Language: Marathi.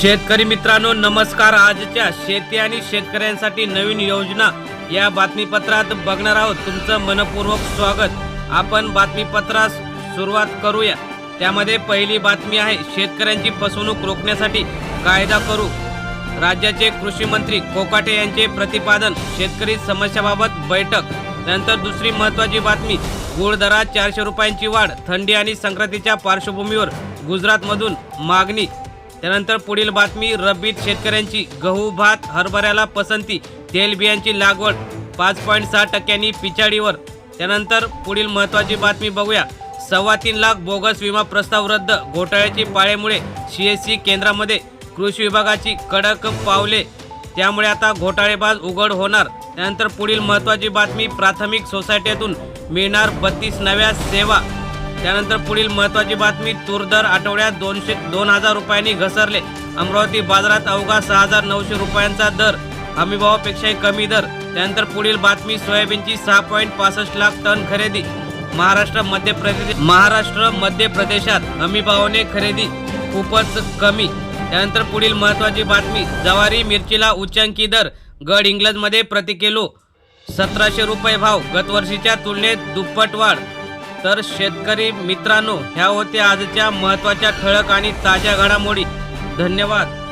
शेतकरी मित्रांनो नमस्कार. आजच्या शेती आणि शेतकऱ्यांसाठी नवीन योजना या बातमीपत्रात बघणार आहोत. तुमचं मनपूर्वक स्वागत. आपण बातमीपत्रास सुरुवात करूया. त्यामध्ये पहिली बातमी आहे शेतकऱ्यांची फसवणूक रोखण्यासाठी कायदा करू. राज्याचे कृषी मंत्री कोकाटे यांचे प्रतिपादन शेतकरी समस्याबाबत बैठक. नंतर दुसरी महत्त्वाची बातमी गुळ दरात चारशे रुपयांची वाढ थंडी आणि संक्रांतीच्या पार्श्वभूमीवर गुजरातमधून मागणी. त्यानंतर पुढील बातमी रब्बीत शेतकऱ्यांची गहू भात हरभऱ्याला पसंती तेलबियांची लागवड पाच पॉईंट सहा टक्क्यांनी पिछाडीवर. त्यानंतर पुढील महत्त्वाची बातमी बघूया. सव्वा तीन लाख बोगस विमा प्रस्ताव रद्द घोटाळ्याची पाळेमुळे सीएससी केंद्रामध्ये कृषी विभागाची कडक पावले. त्यामुळे आता घोटाळेबाज उघड होणार. त्यानंतर पुढील महत्त्वाची बातमी प्राथमिक सोसायटीतून मिळणार बत्तीस नव्या सेवा. त्यानंतर पुढील महत्त्वाची बातमी तूर दर आठवड्यात दोनशे दोन हजार रुपयांनी घसरले. अमरावती बाजारात अवघा सहा हजार नऊशे रुपयांचा दर हमीभावापेक्षाही कमी दर. त्यानंतर पुढील बातमी सोयाबीनची सहा पॉईंट पासष्ट लाख टन खरेदी. महाराष्ट्र मध्य प्रदेश महाराष्ट्र मध्य प्रदेशात हमीभावाने खरेदी खूपच कमी. त्यानंतर पुढील महत्त्वाची बातमी जवारी मिरचीला उच्चांकी दर गड इंग्लजमध्ये प्रति किलो सतराशे रुपये भाव. गतवर्षीच्या तुलनेत दुप्पट वाढ. तर शेतकरी मित्रांनो ह्या होत्या आजच्या महत्त्वाच्या ठळक आणि ताज्या घडामोडी. धन्यवाद.